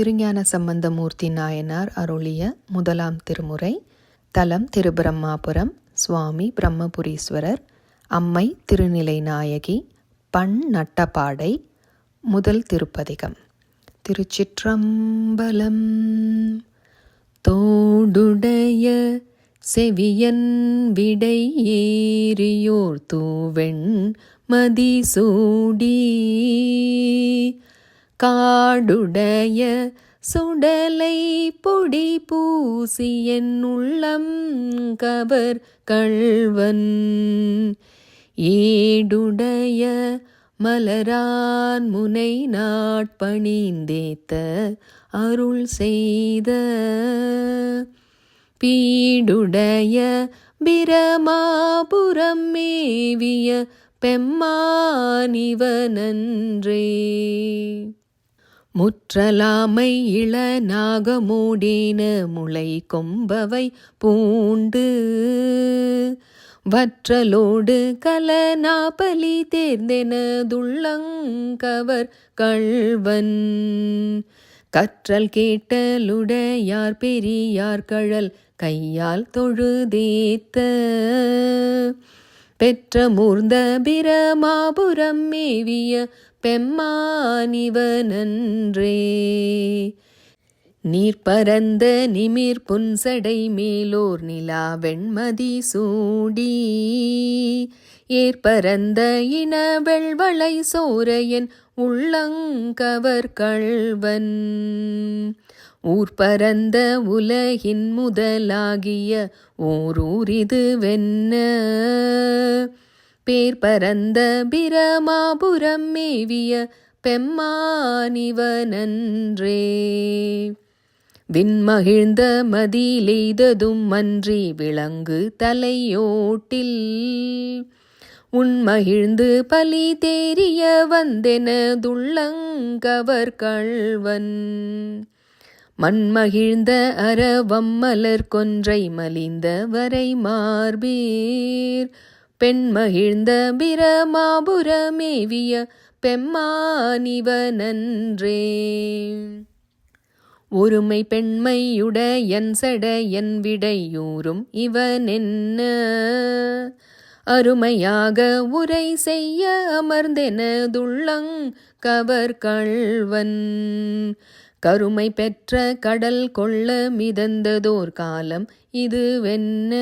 திருஞான சம்பந்தமூர்த்தி நாயனார் அருளிய முதலாம் திருமுறை தலம் திருபிரம்மாபுரம் சுவாமி பிரம்மபுரீஸ்வரர் அம்மை திருநிலை நாயகி பண் நட்டபாடை முதல் திருப்பதிகம். திருச்சிற்றம்பலம் தோடுடைய செவியன் விடை ஏறியோர் தூவெண் மதிசூடி காடுடைய சுடலை பொடி பூசி என் உள்ளம் கவர் கள்வன். ஏடுடைய மலரான் முனை நாட்பணிந்தேத்த அருள் செய்த. பீடுடைய பிரமாபுரம் மேவிய பெம்மானிவனன்றே முற்றலாமை இள நாகமூடேன முளை கொம்பவை பூண்டு. வற்றலோடு கலனாபலி தேர்ந்தெனதுள்ளங்கவர் கள்வன். கற்றல் கேட்டலுடையார் பெரியார் கழல் கையால் தொழுதேத்த. பெற்ற மூர்ந்த பிரமாபுரம் மேவிய பெம்மானிவனன்றே நீர் பரந்த நிமிர் புன்சடை மேலோர் நிலா வெண்மதி சூடி. ஏற்பரந்த இன வெள்வளை சோரையன் உள்ளங்கவர் கள்வன். ஊர் பரந்த உலகின் முதலாகிய ஓரூரிது வென்ன பேர் பரந்த பிரமாபுரம் மேவிய பெம்மானிவனன்றே விண்மகிழ்ந்த மதிலெய்ததும் அன்றி விளங்கு தலையோட்டில். உண்மகிழ்ந்து பலி தேறிய வந்தெனதுள்ளங்கவர் கள்வன். மண்மகிழ்ந்த அரவம் மலர் கொன்றை மலிந்த வரை மார்பீர். பெண்மகிழ்ந்த பிரமாபுரமேவிய பெம்மானிவனன்றே. ஒருமை பெண்மையுடையன் என் விடையூறும் இவனென்ன. அருமையாக உரை செய்ய அமர்ந்தெனதுள்ளங் கவர் கள்வன் கருமை பெற்ற கடல் கொள்ள மிதந்ததோர் காலம் இதுவென்ன.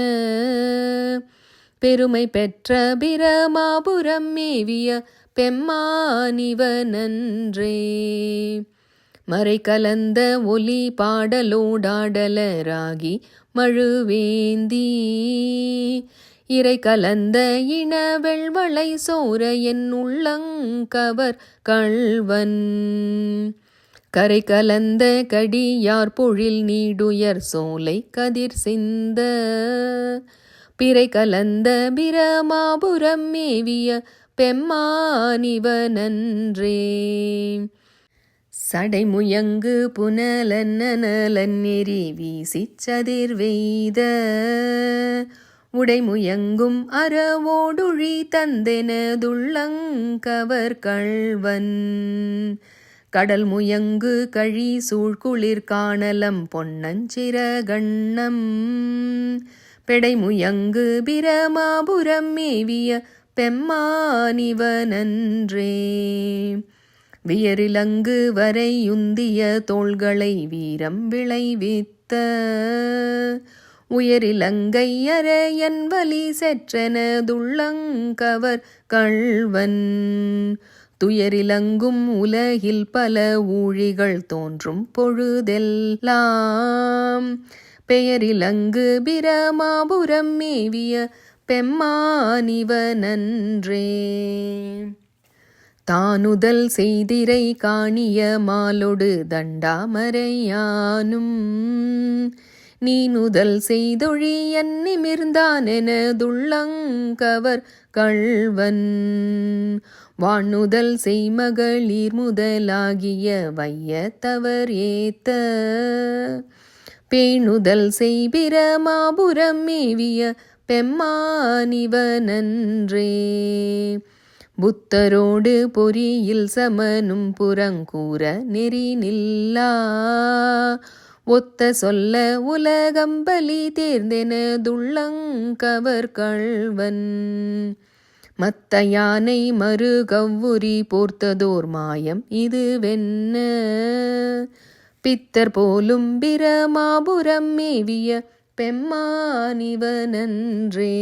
பெருமை பெற்ற பிரமாபுரம் மேவிய பெம்மானிவனன்றே மறை கலந்த ஒலி பாடலோடாடலராகி மழுவேந்தி. இறை கலந்த இனவெள்வளை சோர என் உள்ளங்கவர் கள்வன். கரை கலந்த கடியார் பொழில் நீடுயர் சோலை கதிர் சிந்த. பிறை கலந்த பிரமாபுரம் மேவிய பெம்மானிவனன்றே சடைமுயங்கு புனலன்னலன் எரி வீசிச் சதிர் வெய்த. உடைமுயங்கும் அறவோடுழி தந்தெனதுள்ளங்கவர் கள்வன் கடல் முயங்கு கழி சூழ்குளிர் காணலம் பொன்னஞ்சிரகண்ணம் பெடை முயங்கு பிரமாபுரம் மேவிய பெம்மானிவனன்றே வியரிலங்கு வரையுந்திய தோள்களை வீரம் விளைவித்த உயரிலங்கை அரையன் வலி செற்றனதுள்ளங்கவர் கள்வன். துயரிலங்கும் உலகில் பல ஊழிகள் தோன்றும் பொழுதெல்லாம். பெயரிலங்கு பிரமாபுரம் மேவிய பெம்மானிவ நன்றே. தானுதல் செய்திரை காணிய மாலொடு தண்டாமரையானும். நீ நுதல் செய்தொழி என் நிமிர்ந்தானெனதுள்ளங்கவர் கள்வன். வானுதல் செய்மகளிர் முதலாகிய வையத்தவர் ஏத்த. பேணுதல் செய்பிரமாபுரம் மேவிய பெம்மானிவனன்றே புத்தரோடு பொறியில் சமனும் புறங்கூற நெறி நில்லா. ஒத்த சொல்ல உலகம்பலி தேர்ந்தெனதுள்ளங்கவர் கள்வன். மத்த யானை மறு கவ்வுரி போர்த்ததோர் மாயம் இதுவென்ன? பித்தர் போலும் பிரமாபுரம் மேவிய பெம்மானிவனன்றே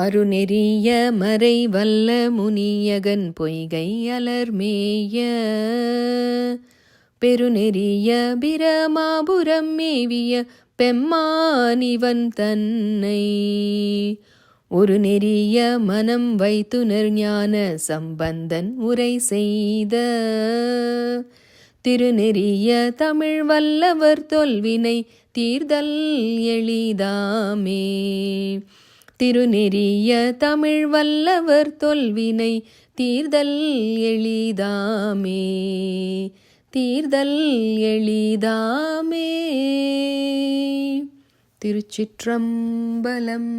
அருநெறிய மறை வல்ல முனியகன் பொய்கை அலர்மேய. பெருநெறிய பிரமாபுரம் மேவிய பெம்மானிவன் தன்னை. ஒரு நெறிய மனம் வைத்துனர் ஞான சம்பந்தன் உரை செய்த. திருநெறிய தமிழ் வல்லவர் தொல்வினை தீர்தல் எளிதாமே. திருநெறிய தமிழ் வல்லவர் தொல்வினை தீர்தல் எளிதாமே. தீர்தல் எளிதாமே. திருச்சிற்றம்பலம்.